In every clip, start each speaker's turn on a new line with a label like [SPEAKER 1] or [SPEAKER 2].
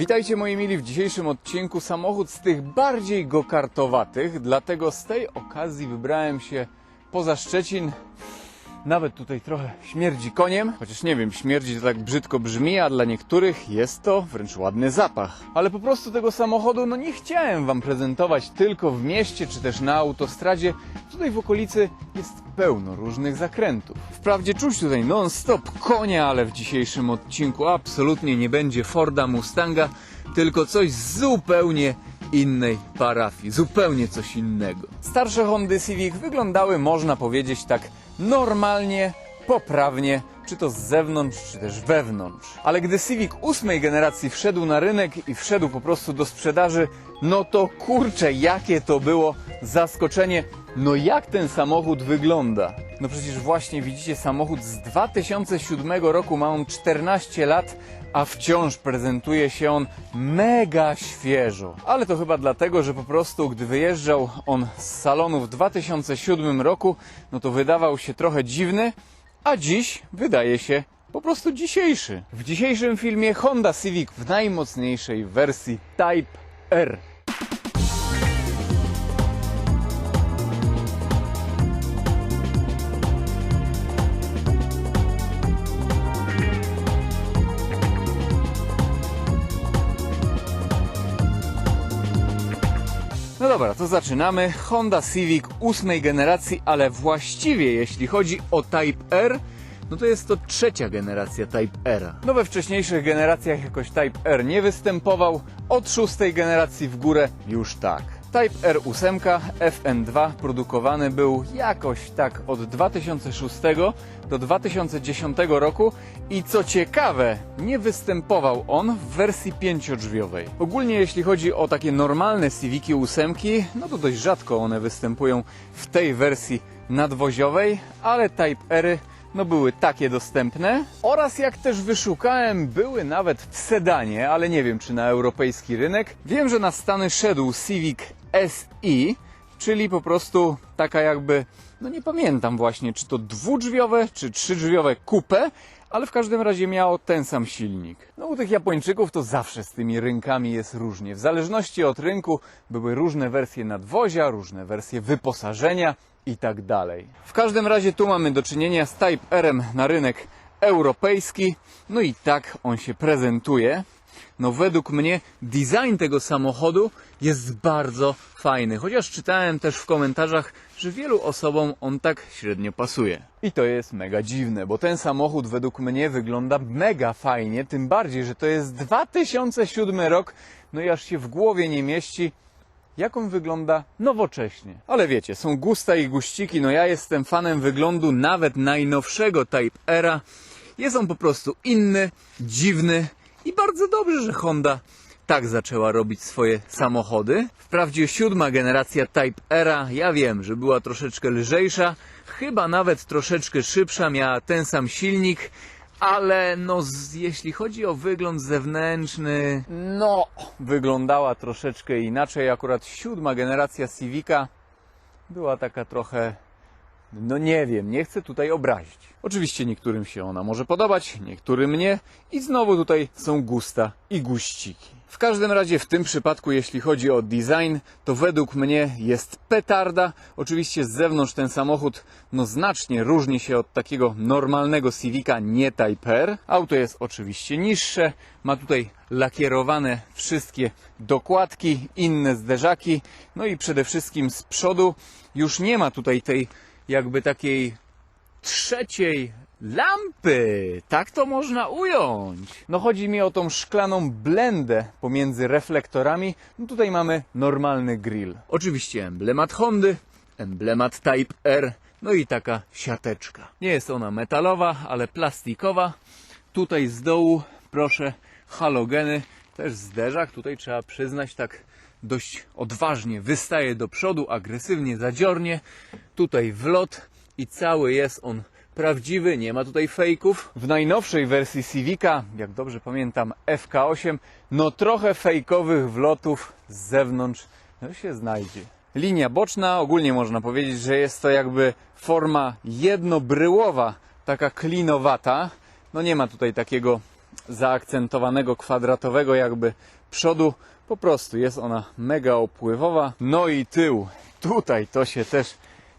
[SPEAKER 1] Witajcie moi mili w dzisiejszym odcinku samochód z tych bardziej gokartowatych, dlatego z tej okazji wybrałem się poza Szczecin. Nawet tutaj trochę śmierdzi koniem, chociaż nie wiem, śmierdzi to tak brzydko brzmi, a dla niektórych jest to wręcz ładny zapach. Ale po prostu tego samochodu no nie chciałem wam prezentować tylko w mieście czy też na autostradzie. Tutaj w okolicy jest pełno różnych zakrętów. Wprawdzie czuć tutaj non-stop konia, ale w dzisiejszym odcinku absolutnie nie będzie Forda Mustanga, tylko coś zupełnie innej parafii, zupełnie coś innego. Starsze Hondy Civic wyglądały, można powiedzieć, tak normalnie, poprawnie, czy to z zewnątrz, czy też wewnątrz. Ale gdy Civic ósmej generacji wszedł na rynek i wszedł po prostu do sprzedaży, no to kurczę, jakie to było zaskoczenie. No jak ten samochód wygląda? No przecież właśnie widzicie samochód z 2007 roku, ma on 14 lat, a wciąż prezentuje się on mega świeżo. Ale to chyba dlatego, że po prostu gdy wyjeżdżał on z salonu w 2007 roku, no to wydawał się trochę dziwny, a dziś wydaje się po prostu dzisiejszy. W dzisiejszym filmie Honda Civic w najmocniejszej wersji Type R. dobra, to zaczynamy. Honda Civic ósmej generacji, ale właściwie jeśli chodzi o Type R, no to jest to trzecia generacja Type R. No we wcześniejszych generacjach jakoś Type R nie występował, od szóstej generacji w górę już tak. Type R8 FN2 produkowany był jakoś tak od 2006 do 2010 roku i co ciekawe, nie występował on w wersji pięciodrzwiowej. Ogólnie jeśli chodzi o takie normalne Civici 8, no to dość rzadko one występują w tej wersji nadwoziowej, ale Type R no były takie dostępne oraz jak też wyszukałem, były nawet w sedanie, ale nie wiem czy na europejski rynek. Wiem, że na Stany szedł Civic SI, czyli po prostu taka jakby, no nie pamiętam właśnie, czy to dwudrzwiowe, czy trzydrzwiowe coupe, ale w każdym razie miało ten sam silnik. No u tych Japończyków to zawsze z tymi rynkami jest różnie. W zależności od rynku były różne wersje nadwozia, różne wersje wyposażenia i tak dalej. W każdym razie tu mamy do czynienia z Type R na rynek europejski. No i tak on się prezentuje. No według mnie design tego samochodu jest bardzo fajny, chociaż czytałem też w komentarzach, że wielu osobom on tak średnio pasuje. I to jest mega dziwne, bo ten samochód według mnie wygląda mega fajnie, tym bardziej, że to jest 2007 rok, no i aż się w głowie nie mieści, jak on wygląda nowocześnie. Ale wiecie, są gusta i guściki, no ja jestem fanem wyglądu nawet najnowszego Type Era. Jest on po prostu inny, dziwny i bardzo dobrze, że Honda tak zaczęła robić swoje samochody. Wprawdzie siódma generacja Type Era, ja wiem, że była troszeczkę lżejsza, chyba nawet troszeczkę szybsza, miała ten sam silnik, ale no z, jeśli chodzi o wygląd zewnętrzny, no wyglądała troszeczkę inaczej. Akurat siódma generacja Civica była taka trochę no nie wiem, nie chcę tutaj obrazić. Oczywiście niektórym się ona może podobać, niektórym nie i znowu tutaj są gusta i guściki. W każdym razie w tym przypadku, jeśli chodzi o design, to według mnie jest petarda. Oczywiście z zewnątrz ten samochód no znacznie różni się od takiego normalnego Civica nie Type R. Auto jest oczywiście niższe, ma tutaj lakierowane wszystkie dokładki, inne zderzaki, no i przede wszystkim z przodu już nie ma tutaj tej jakby takiej trzeciej lampy. Tak to można ująć. No chodzi mi o tą szklaną blendę pomiędzy reflektorami. No tutaj mamy normalny grill. Oczywiście emblemat Hondy, emblemat Type R, no i taka siateczka. Nie jest ona metalowa, ale plastikowa. Tutaj z dołu, proszę, halogeny, też zderzak. Tutaj trzeba przyznać tak dość odważnie wystaje do przodu, agresywnie, zadziornie. Tutaj wlot i cały jest on prawdziwy, nie ma tutaj fejków. W najnowszej wersji Civica, jak dobrze pamiętam, FK8, no trochę fejkowych wlotów z zewnątrz no się znajdzie. Linia boczna, ogólnie można powiedzieć, że jest to jakby forma jednobryłowa, taka klinowata. No nie ma tutaj takiego zaakcentowanego, kwadratowego jakby przodu. Po prostu jest ona mega opływowa. No i tył. Tutaj to się też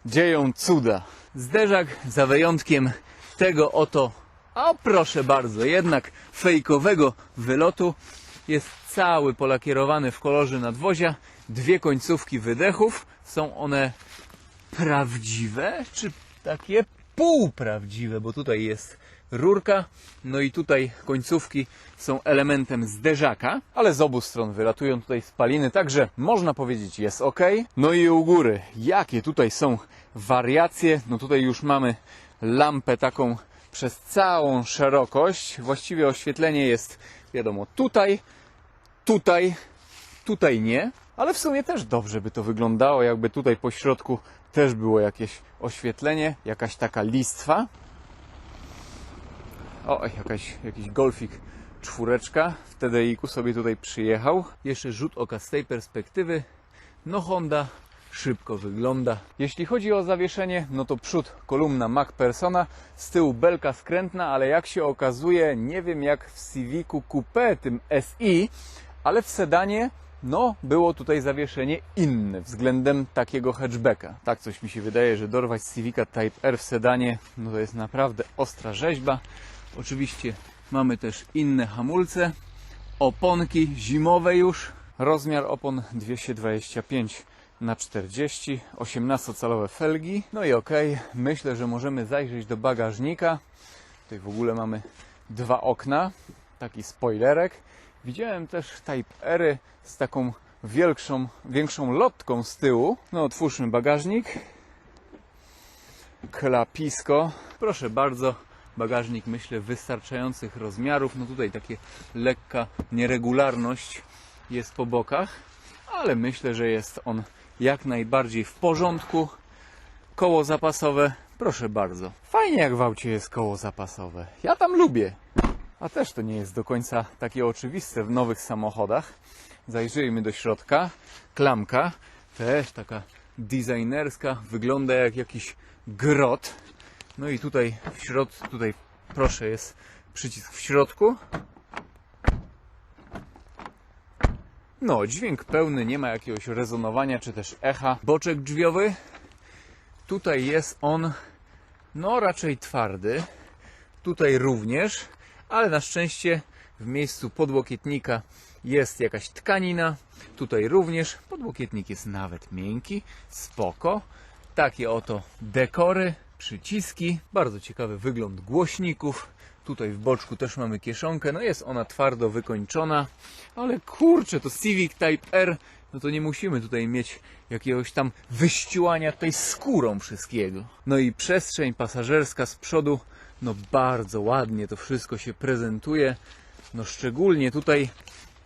[SPEAKER 1] dzieją cuda. Zderzak za wyjątkiem tego oto, a proszę bardzo, jednak fejkowego wylotu jest cały polakierowany w kolorze nadwozia. Dwie końcówki wydechów. Są one prawdziwe, czy takie półprawdziwe, bo tutaj jest rurka, no i tutaj końcówki są elementem zderzaka, ale z obu stron wylatują tutaj spaliny, także można powiedzieć jest ok. No i u góry, jakie tutaj są wariacje, no tutaj już mamy lampę taką przez całą szerokość, właściwie oświetlenie jest wiadomo tutaj, tutaj, tutaj nie, ale w sumie też dobrze by to wyglądało, jakby tutaj po środku też było jakieś oświetlenie, jakaś taka listwa. O, jakaś, jakiś golfik czwóreczka w TDI-ku sobie tutaj przyjechał. Jeszcze rzut oka z tej perspektywy. No Honda szybko wygląda. Jeśli chodzi o zawieszenie, no to przód kolumna MacPersona, z tyłu belka skrętna, ale jak się okazuje, nie wiem jak w Civicu Coupe, tym SI, ale w sedanie no, było tutaj zawieszenie inne względem takiego hatchbacka. Tak coś mi się wydaje, że dorwać Civica Type R w sedanie, no to jest naprawdę ostra rzeźba. Oczywiście mamy też inne hamulce, oponki zimowe już. Rozmiar opon 225 na 40, 18-calowe felgi. No i okej, myślę, że możemy zajrzeć do bagażnika. Tutaj w ogóle mamy dwa okna, taki spoilerek. Widziałem też Type R z taką większą, większą lotką z tyłu. No otwórzmy bagażnik. Klapisko. Proszę bardzo, bagażnik myślę wystarczających rozmiarów. No tutaj takie lekka nieregularność jest po bokach, ale myślę, że jest on jak najbardziej w porządku. Koło zapasowe, proszę bardzo. Fajnie jak w aucie jest koło zapasowe. Ja tam lubię. A też to nie jest do końca takie oczywiste w nowych samochodach. Zajrzyjmy do środka. Klamka, też taka designerska, wygląda jak jakiś grot. No i tutaj w środku, tutaj proszę jest przycisk w środku. No, dźwięk pełny, nie ma jakiegoś rezonowania czy też echa. Boczek drzwiowy. Tutaj jest on, no raczej twardy. Tutaj również, ale na szczęście w miejscu podłokietnika jest jakaś tkanina. Tutaj również podłokietnik jest nawet miękki, spoko. Takie oto dekory, przyciski. Bardzo ciekawy wygląd głośników. Tutaj w boczku też mamy kieszonkę. No jest ona twardo wykończona, ale kurczę, to Civic Type R. No to nie musimy tutaj mieć jakiegoś tam wyściłania tutaj skórą wszystkiego. No i przestrzeń pasażerska z przodu, no bardzo ładnie to wszystko się prezentuje. No szczególnie tutaj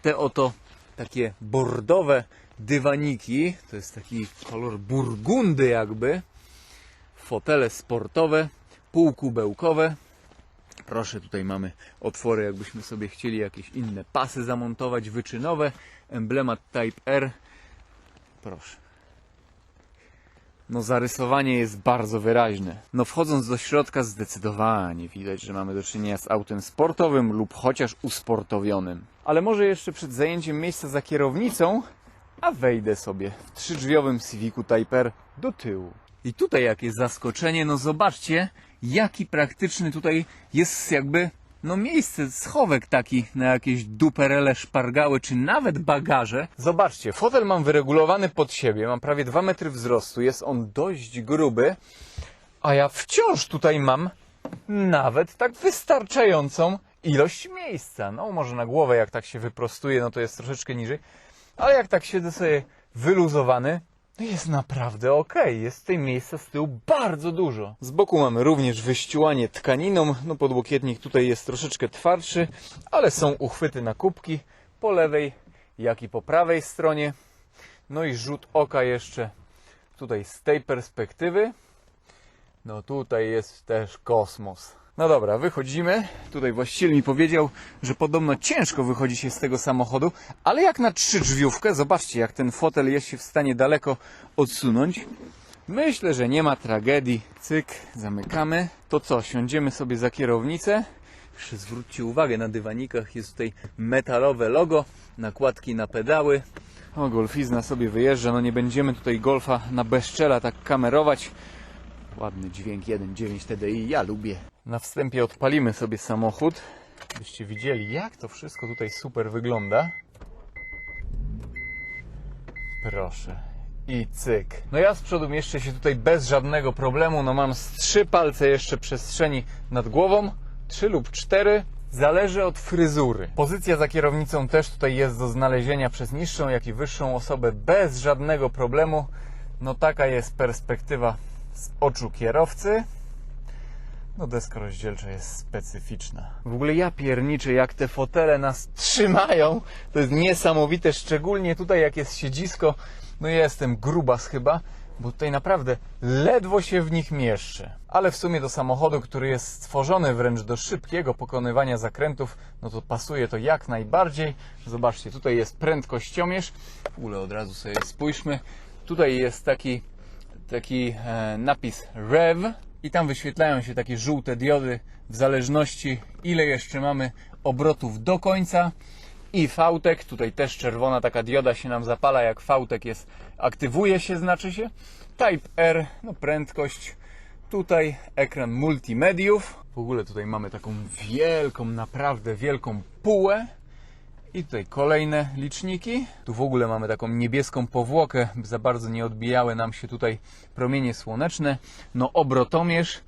[SPEAKER 1] te oto takie bordowe dywaniki, to jest taki kolor burgundy jakby, fotele sportowe, półkubełkowe. Proszę, tutaj mamy otwory, jakbyśmy sobie chcieli jakieś inne pasy zamontować, wyczynowe, emblemat Type R. Proszę. No zarysowanie jest bardzo wyraźne. No wchodząc do środka zdecydowanie widać, że mamy do czynienia z autem sportowym lub chociaż usportowionym. Ale może jeszcze przed zajęciem miejsca za kierownicą, a wejdę sobie w trzydrzwiowym Civicu Type R do tyłu. I tutaj jakie zaskoczenie, no zobaczcie, jaki praktyczny tutaj jest jakby no miejsce, schowek taki na jakieś duperele, szpargały, czy nawet bagaże. Zobaczcie, fotel mam wyregulowany pod siebie, mam prawie 2 metry wzrostu, jest on dość gruby, a ja wciąż tutaj mam nawet tak wystarczającą ilość miejsca. No może na głowę jak tak się wyprostuje, no to jest troszeczkę niżej, ale jak tak siedzę sobie wyluzowany, jest naprawdę ok. Jest tej miejsca z tyłu bardzo dużo. Z boku mamy również wyściłanie tkaniną. No podłokietnik tutaj jest troszeczkę twardszy, ale są uchwyty na kubki po lewej, jak i po prawej stronie. No i rzut oka jeszcze tutaj z tej perspektywy. No tutaj jest też kosmos. No dobra, wychodzimy. Tutaj właściciel mi powiedział, że podobno ciężko wychodzi się z tego samochodu, ale jak na trzy drzwiówkę, zobaczcie jak ten fotel jest się w stanie daleko odsunąć. Myślę, że nie ma tragedii. Cyk, zamykamy. To co, siądziemy sobie za kierownicę. Zwróćcie uwagę, na dywanikach jest tutaj metalowe logo, nakładki na pedały. O, golfizna sobie wyjeżdża, no nie będziemy tutaj golfa na bezczela tak kamerować. Ładny dźwięk 1.9 TDI, ja lubię. Na wstępie odpalimy sobie samochód, byście widzieli jak to wszystko tutaj super wygląda. Proszę. I cyk. No ja z przodu mieszczę się tutaj bez żadnego problemu. No mam z trzy palce jeszcze przestrzeni nad głową. Trzy lub cztery. Zależy od fryzury. Pozycja za kierownicą też tutaj jest do znalezienia przez niższą, jak i wyższą osobę bez żadnego problemu. No taka jest perspektywa z oczu kierowcy. No deska rozdzielcza jest specyficzna. W ogóle ja pierniczę, jak te fotele nas trzymają. To jest niesamowite, szczególnie tutaj jak jest siedzisko. No jestem grubas chyba, bo tutaj naprawdę ledwo się w nich mieszczę. Ale w sumie do samochodu, który jest stworzony wręcz do szybkiego pokonywania zakrętów, no to pasuje to jak najbardziej. Zobaczcie, tutaj jest prędkościomierz. W ogóle od razu sobie spójrzmy. Tutaj jest taki taki e, napis REV i tam wyświetlają się takie żółte diody w zależności ile jeszcze mamy obrotów do końca. I fałtek, tutaj też czerwona taka dioda się nam zapala jak fałtek jest, aktywuje się znaczy się. Type R, no prędkość. Tutaj ekran multimediów. W ogóle tutaj mamy taką wielką, naprawdę wielką półę i tutaj kolejne liczniki. Tu w ogóle mamy taką niebieską powłokę, by za bardzo nie odbijały nam się tutaj promienie słoneczne. No obrotomierz.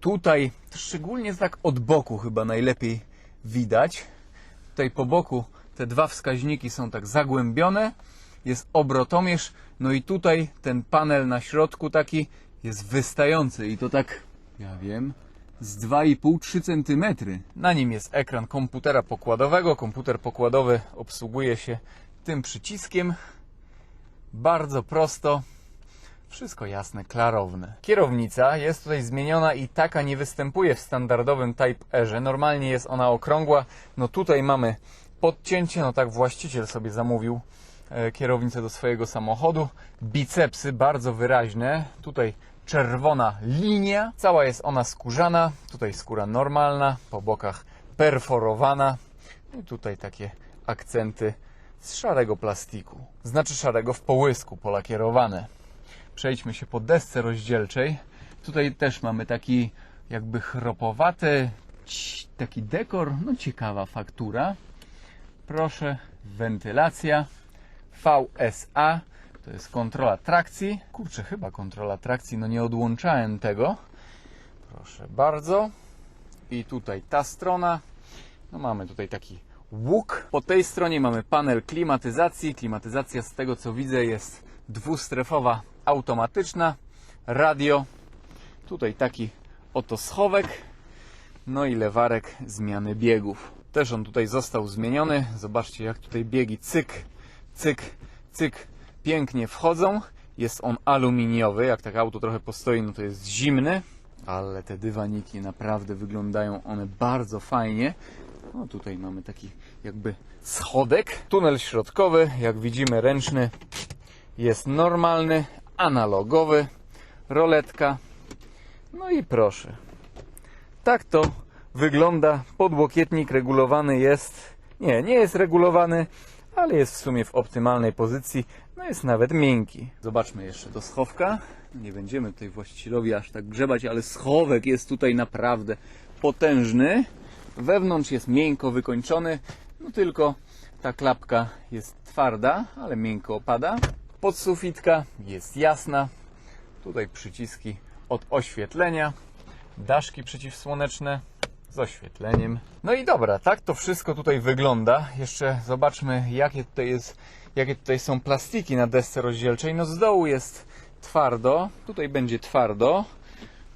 [SPEAKER 1] Tutaj szczególnie tak od boku chyba najlepiej widać. Tutaj po boku te dwa wskaźniki są tak zagłębione. Jest obrotomierz. No i tutaj ten panel na środku taki jest wystający i to tak, ja wiem, z 2,5-3 cm. Na nim jest ekran komputera pokładowego. Komputer pokładowy obsługuje się tym przyciskiem. Bardzo prosto. Wszystko jasne, klarowne. Kierownica jest tutaj zmieniona i taka nie występuje w standardowym Type R. Normalnie jest ona okrągła. No tutaj mamy podcięcie, no tak właściciel sobie zamówił e, kierownicę do swojego samochodu. Bicepsy bardzo wyraźne. Tutaj czerwona linia. Cała jest ona skórzana. Tutaj skóra normalna, po bokach perforowana. I tutaj takie akcenty z szarego plastiku. Znaczy szarego w połysku, polakierowane. Przejdźmy się po desce rozdzielczej. Tutaj też mamy taki jakby chropowaty, taki dekor, no ciekawa faktura. Proszę, wentylacja. VSA to jest kontrola trakcji. Kurczę, chyba kontrola trakcji, no nie odłączałem tego. Proszę bardzo. I tutaj ta strona. No mamy tutaj taki łuk. Po tej stronie mamy panel klimatyzacji. Klimatyzacja z tego co widzę jest dwustrefowa, automatyczna. Radio. Tutaj taki oto schowek. No i lewarek zmiany biegów. Też on tutaj został zmieniony. Zobaczcie jak tutaj biegi cyk, cyk, cyk pięknie wchodzą. Jest on aluminiowy. Jak tak auto trochę postoi, no to jest zimny. Ale te dywaniki naprawdę wyglądają one bardzo fajnie. No tutaj mamy taki jakby schodek. Tunel środkowy, jak widzimy ręczny, jest normalny, analogowy. Roletka. No i proszę. Tak to wygląda. Podłokietnik regulowany jest. Nie, nie jest regulowany, ale jest w sumie w optymalnej pozycji. No jest nawet miękki. Zobaczmy jeszcze do schowka. Nie będziemy tutaj właścicielowi aż tak grzebać, ale schowek jest tutaj naprawdę potężny. Wewnątrz jest miękko wykończony, no tylko ta klapka jest twarda, ale miękko opada. Podsufitka jest jasna. Tutaj przyciski od oświetlenia, daszki przeciwsłoneczne z oświetleniem. No i dobra, tak to wszystko tutaj wygląda. Jeszcze zobaczmy, jakie tutaj, jest, jakie tutaj są plastiki na desce rozdzielczej. No z dołu jest twardo, tutaj będzie twardo.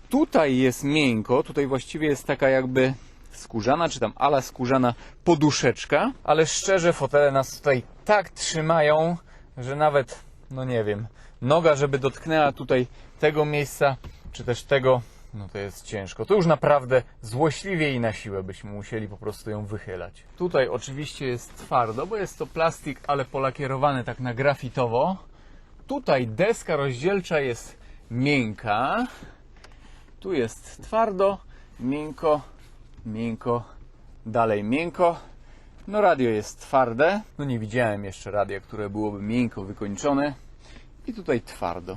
[SPEAKER 1] Tutaj jest miękko, tutaj właściwie jest taka jakby skórzana, czy tam ala skórzana poduszeczka, ale szczerze fotele nas tutaj tak trzymają, że nawet, no nie wiem, noga, żeby dotknęła tutaj tego miejsca, czy też tego, no to jest ciężko. To już naprawdę złośliwie i na siłę byśmy musieli po prostu ją wychylać. Tutaj oczywiście jest twardo, bo jest to plastik, ale polakierowany tak na grafitowo. Tutaj deska rozdzielcza jest miękka. Tu jest twardo, miękko, miękko, dalej miękko. No radio jest twarde. No nie widziałem jeszcze radia, które byłoby miękko wykończone. I tutaj twardo.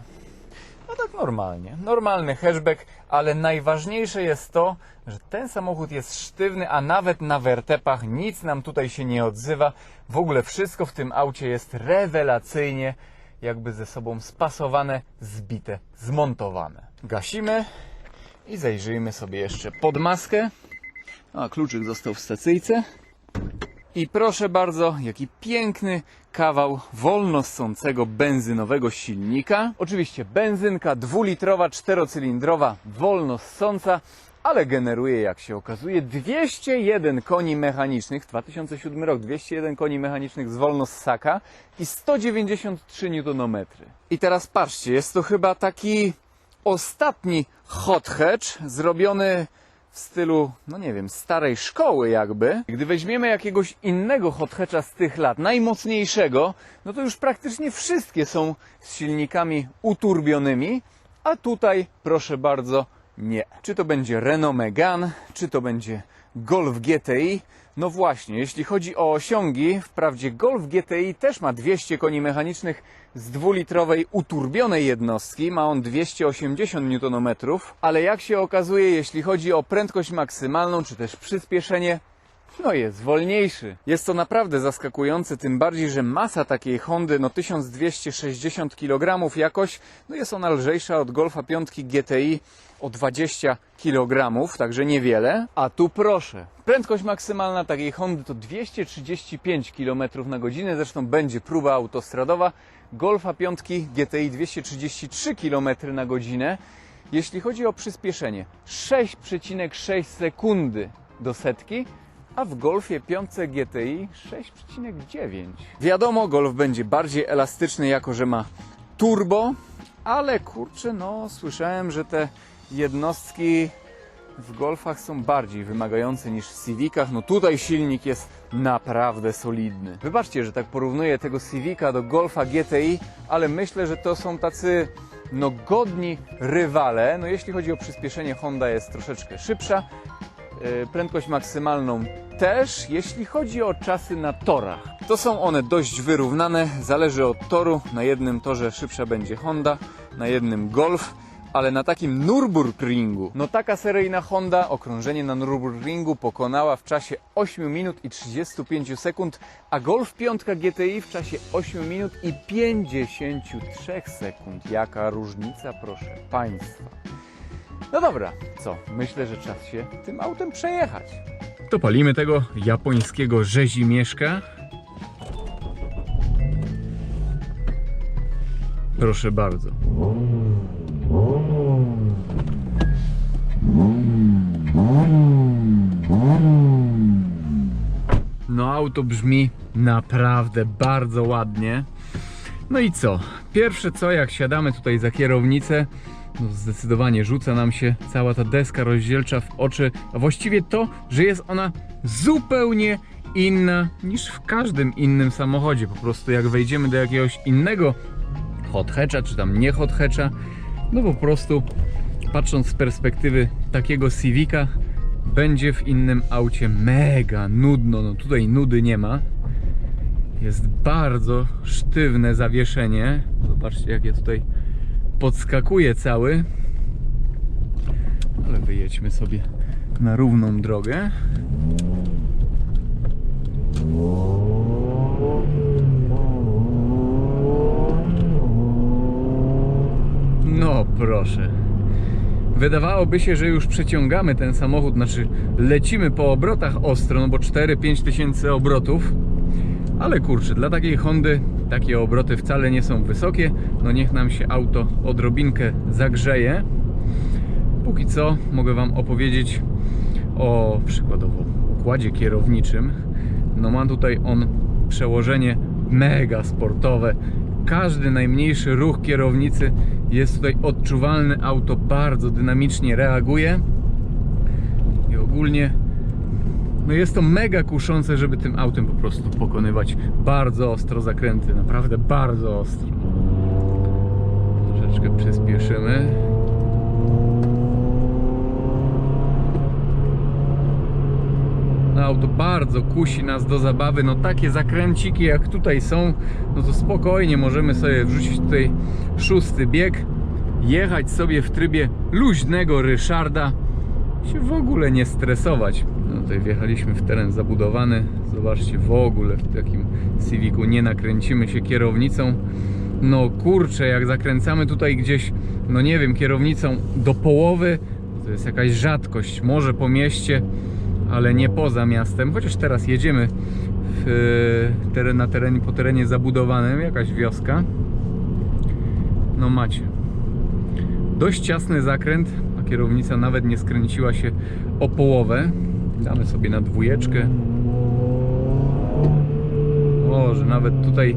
[SPEAKER 1] No tak normalnie. Normalny hatchback, ale najważniejsze jest to, że ten samochód jest sztywny, a nawet na wertepach nic nam tutaj się nie odzywa. W ogóle wszystko w tym aucie jest rewelacyjnie jakby ze sobą spasowane, zbite, zmontowane. Gasimy i zajrzyjmy sobie jeszcze pod maskę. A kluczyk został w stacyjce. I proszę bardzo, jaki piękny kawał wolno ssącego benzynowego silnika. Oczywiście benzynka dwulitrowa, czterocylindrowa, wolno ssąca, ale generuje, jak się okazuje, 201 koni mechanicznych, 2007 rok, 201 koni mechanicznych z wolno ssaka i 193 Nm. I teraz patrzcie, jest to chyba taki ostatni hot hatch zrobiony w stylu, no nie wiem, starej szkoły jakby. Gdy weźmiemy jakiegoś innego hot hatcha z tych lat, najmocniejszego, no to już praktycznie wszystkie są z silnikami uturbionymi, a tutaj, proszę bardzo, nie. Czy to będzie Renault Megane, czy to będzie Golf GTI? No właśnie, jeśli chodzi o osiągi, wprawdzie Golf GTI też ma 200 koni mechanicznych z dwulitrowej uturbionej jednostki, ma on 280 Nm, ale jak się okazuje, jeśli chodzi o prędkość maksymalną, czy też przyspieszenie, no jest wolniejszy. Jest to naprawdę zaskakujące, tym bardziej, że masa takiej Hondy, no 1260 kg jakoś, no jest ona lżejsza od Golfa 5 GTI o 20 kg, także niewiele. A tu proszę, prędkość maksymalna takiej Hondy to 235 km na godzinę, zresztą będzie próba autostradowa. Golfa 5 GTI 233 km na godzinę. Jeśli chodzi o przyspieszenie, 6,6 sekundy do setki, a w Golfie 5 GTI 6,9. Wiadomo, Golf będzie bardziej elastyczny, jako że ma turbo, ale kurczę, no słyszałem, że te jednostki w Golfach są bardziej wymagające niż w Civicach. No tutaj silnik jest naprawdę solidny. Wybaczcie, że tak porównuję tego Civica do Golfa GTI, ale myślę, że to są tacy no godni rywale. No jeśli chodzi o przyspieszenie, Honda jest troszeczkę szybsza. Yy, Prędkość maksymalną też, jeśli chodzi o czasy na torach. To są one dość wyrównane, zależy od toru. Na jednym torze szybsza będzie Honda, na jednym Golf ale na takim Nürburgringu, no taka seryjna Honda okrążenie na Nürburgringu pokonała w czasie 8 minut i 35 sekund, a Golf 5 GTI w czasie 8 minut i 53 sekund. Jaka różnica, proszę Państwa. No dobra, co? Myślę, że czas się tym autem przejechać. To palimy tego japońskiego rzezimieszka. Proszę bardzo. No auto brzmi naprawdę bardzo ładnie. No i co? Pierwsze co, jak siadamy tutaj za kierownicę, no zdecydowanie rzuca nam się cała ta deska rozdzielcza w oczy, a właściwie to, że jest ona zupełnie inna niż w każdym innym samochodzie. Po prostu jak wejdziemy do jakiegoś innego hot hatcha, czy tam nie hot hatcha, no po prostu patrząc z perspektywy takiego Civica, będzie w innym aucie mega nudno. No tutaj nudy nie ma. Jest bardzo sztywne zawieszenie. Zobaczcie, jak ja tutaj podskakuje cały. Ale wyjedźmy sobie na równą drogę. No proszę. Wydawałoby się, że już przeciągamy ten samochód, znaczy lecimy po obrotach ostro, no bo 4-5 tysięcy obrotów. Ale kurczę, dla takiej Hondy takie obroty wcale nie są wysokie. No niech nam się auto odrobinkę zagrzeje. Póki co mogę Wam opowiedzieć o przykładowo układzie kierowniczym. No ma tutaj on przełożenie mega sportowe. Każdy najmniejszy ruch kierownicy jest tutaj odczuwalny. Auto bardzo dynamicznie reaguje. I ogólnie no jest to mega kuszące, żeby tym autem po prostu pokonywać bardzo ostro zakręty. Naprawdę bardzo ostro. Troszeczkę przyspieszymy. No auto bardzo kusi nas do zabawy, no takie zakręciki jak tutaj są, no to spokojnie możemy sobie wrzucić tutaj szósty bieg, jechać sobie w trybie luźnego Ryszarda, się w ogóle nie stresować. No tutaj wjechaliśmy w teren zabudowany, zobaczcie w ogóle w takim Civicu nie nakręcimy się kierownicą. No kurczę, jak zakręcamy tutaj gdzieś, no nie wiem, kierownicą do połowy, to jest jakaś rzadkość, może po mieście, ale nie poza miastem, chociaż teraz jedziemy w teren, na terenie, po terenie zabudowanym, jakaś wioska. No macie. Dość ciasny zakręt, a kierownica nawet nie skręciła się o połowę. Damy sobie na dwójeczkę. O, że nawet tutaj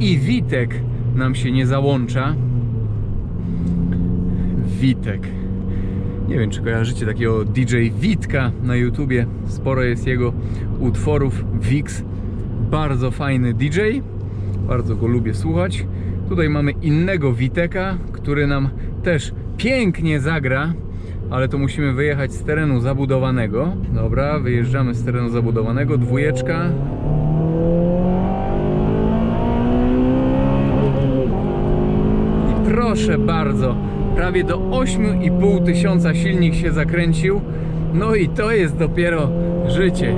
[SPEAKER 1] i Witek nam się nie załącza. Witek. Nie wiem, czy kojarzycie takiego DJ Witka na YouTubie. Sporo jest jego utworów. Wix. Bardzo fajny DJ. Bardzo go lubię słuchać. Tutaj mamy innego Witeka, który nam też pięknie zagra, ale to musimy wyjechać z terenu zabudowanego. Dobra, wyjeżdżamy z terenu zabudowanego. Dwójeczka. I proszę bardzo, prawie do 8,5 tysiąca silnik się zakręcił. No i to jest dopiero życie.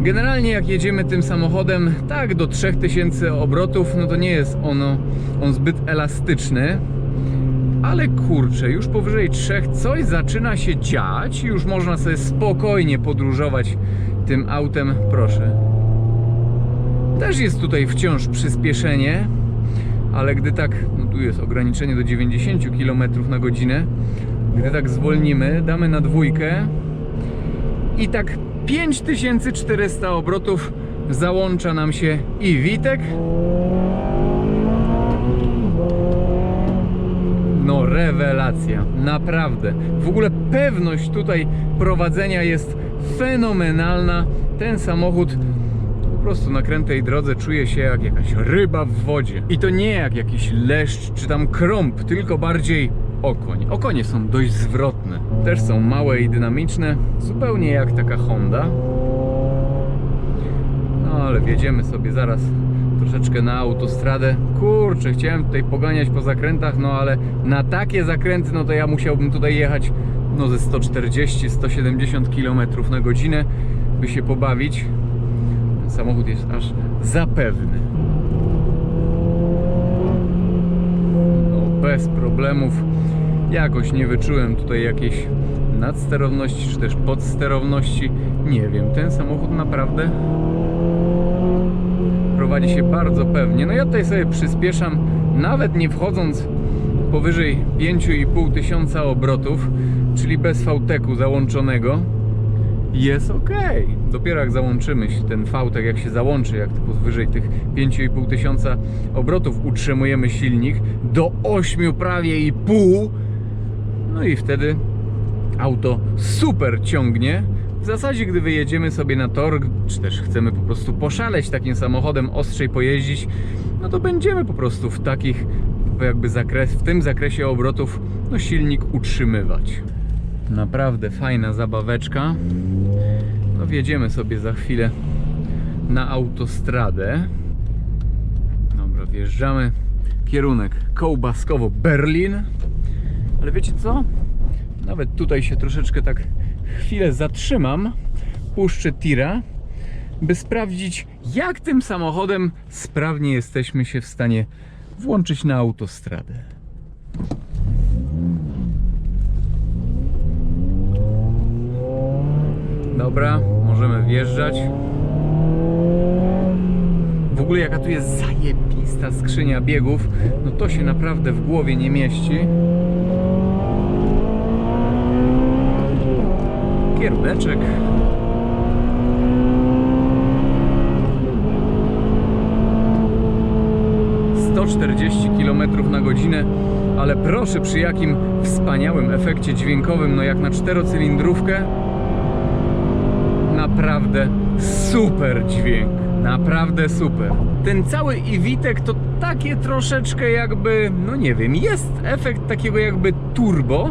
[SPEAKER 1] Generalnie jak jedziemy tym samochodem tak do 3000 obrotów, no to nie jest ono on zbyt elastyczny. Ale kurczę, już powyżej 3 coś zaczyna się dziać, już można sobie spokojnie podróżować tym autem, proszę. Też jest tutaj wciąż przyspieszenie, ale gdy tak, no tu jest ograniczenie do 90 km na godzinę, gdy tak zwolnimy, damy na dwójkę i tak 5400 obrotów załącza nam się i Witek. No rewelacja, naprawdę. W ogóle pewność tutaj prowadzenia jest fenomenalna. Ten samochód po prostu na krętej drodze czuje się jak jakaś ryba w wodzie. I to nie jak jakiś leszcz czy tam krąb, tylko bardziej okoń. Okonie są dość zwrotne. Też są małe i dynamiczne, zupełnie jak taka Honda. No ale wjedziemy sobie zaraz troszeczkę na autostradę. Kurczę, chciałem tutaj poganiać po zakrętach, no ale na takie zakręty, no to ja musiałbym tutaj jechać no ze 140-170 km na godzinę, by się pobawić. Samochód jest aż zapewny. No, bez problemów. Jakoś nie wyczułem tutaj jakiejś nadsterowności, czy też podsterowności. Nie wiem, ten samochód naprawdę prowadzi się bardzo pewnie. No ja tutaj sobie przyspieszam, nawet nie wchodząc powyżej 5,5 tysiąca obrotów, czyli bez VTEC-u załączonego. Jest ok. Dopiero jak załączymy ten VTEC, jak się załączy, jak powyżej tych 5,5 tysiąca obrotów utrzymujemy silnik do 8 prawie i pół, no i wtedy auto super ciągnie. W zasadzie, gdy wyjedziemy sobie na tor, czy też chcemy po prostu poszaleć takim samochodem, ostrzej pojeździć, no to będziemy po prostu w takich, jakby zakres, w tym zakresie obrotów, no silnik utrzymywać. Naprawdę fajna zabaweczka. No wjedziemy sobie za chwilę na autostradę. Dobra, wjeżdżamy. Kierunek Kołbaskowo-Berlin. Ale wiecie co? Nawet tutaj się troszeczkę tak chwilę zatrzymam. Puszczę tira, by sprawdzić, jak tym samochodem sprawnie jesteśmy się w stanie włączyć na autostradę. Dobra, możemy wjeżdżać. W ogóle jaka tu jest zajebista skrzynia biegów, no to się naprawdę w głowie nie mieści. Kieruneczek. Sto czterdzieści km na godzinę, ale proszę przy jakim wspaniałym efekcie dźwiękowym, no jak na czterocylindrówkę, naprawdę super dźwięk. Naprawdę super. Ten cały Iwitek to takie troszeczkę jakby, no nie wiem, jest efekt takiego jakby turbo,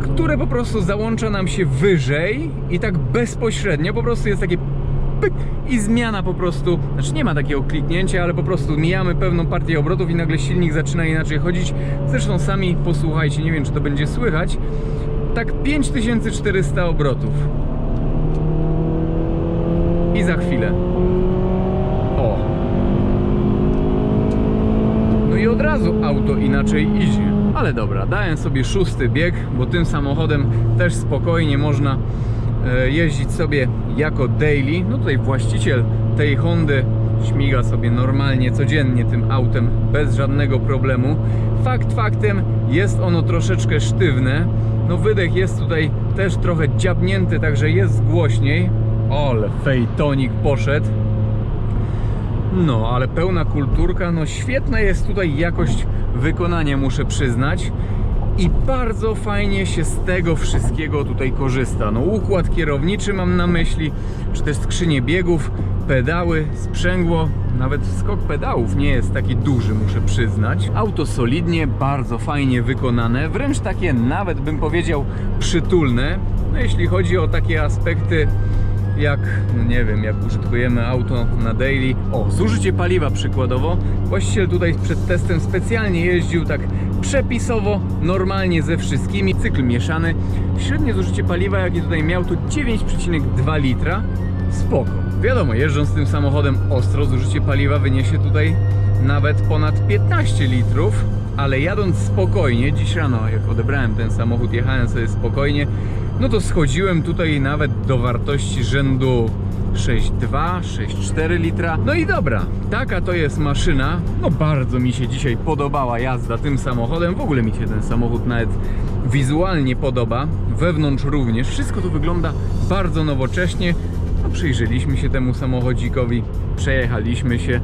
[SPEAKER 1] które po prostu załącza nam się wyżej i tak bezpośrednio po prostu jest takie pyk i zmiana po prostu, znaczy nie ma takiego kliknięcia, ale po prostu mijamy pewną partię obrotów i nagle silnik zaczyna inaczej chodzić. Zresztą sami posłuchajcie, nie wiem czy to będzie słychać. Tak 5400 obrotów. I za chwilę. O. No i od razu auto inaczej idzie. Ale dobra, dałem sobie szósty bieg, bo tym samochodem też spokojnie można e, jeździć sobie jako daily. No tutaj właściciel tej Hondy śmiga sobie normalnie, codziennie tym autem bez żadnego problemu. Fakt faktem jest ono troszeczkę sztywne. No wydech jest tutaj też trochę dziabnięty, także jest głośniej. Ole, fejtonik poszedł. No, ale pełna kulturka, no świetna jest tutaj jakość wykonania, muszę przyznać. I bardzo fajnie się z tego wszystkiego tutaj korzysta. No, układ kierowniczy mam na myśli, czy też skrzynie biegów, pedały, sprzęgło, nawet skok pedałów nie jest taki duży, muszę przyznać. Auto solidnie, bardzo fajnie wykonane, wręcz takie nawet bym powiedział przytulne. No, jeśli chodzi o takie aspekty jak, no nie wiem, jak użytkujemy auto na daily. O, zużycie paliwa przykładowo. Właściciel tutaj przed testem specjalnie jeździł tak przepisowo, normalnie ze wszystkimi. Cykl mieszany. Średnie zużycie paliwa, jakie tutaj miał, to 9,2 litra. Spoko. Wiadomo, jeżdżąc tym samochodem ostro, zużycie paliwa wyniesie tutaj nawet ponad 15 litrów. Ale jadąc spokojnie, dziś rano jak odebrałem ten samochód, jechałem sobie spokojnie, no to schodziłem tutaj nawet do wartości rzędu 6,2, 6,4 litra. No i dobra, taka to jest maszyna. No bardzo mi się dzisiaj podobała jazda tym samochodem. W ogóle mi się ten samochód nawet wizualnie podoba. Wewnątrz również. Wszystko to wygląda bardzo nowocześnie. No przyjrzeliśmy się temu samochodzikowi, przejechaliśmy się.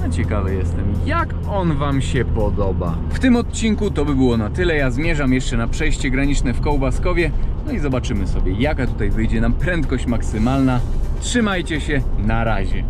[SPEAKER 1] No ciekawy jestem, jak on Wam się podoba. W tym odcinku to by było na tyle. Ja zmierzam jeszcze na przejście graniczne w Kołbaskowie. No i zobaczymy sobie, jaka tutaj wyjdzie nam prędkość maksymalna. Trzymajcie się, na razie.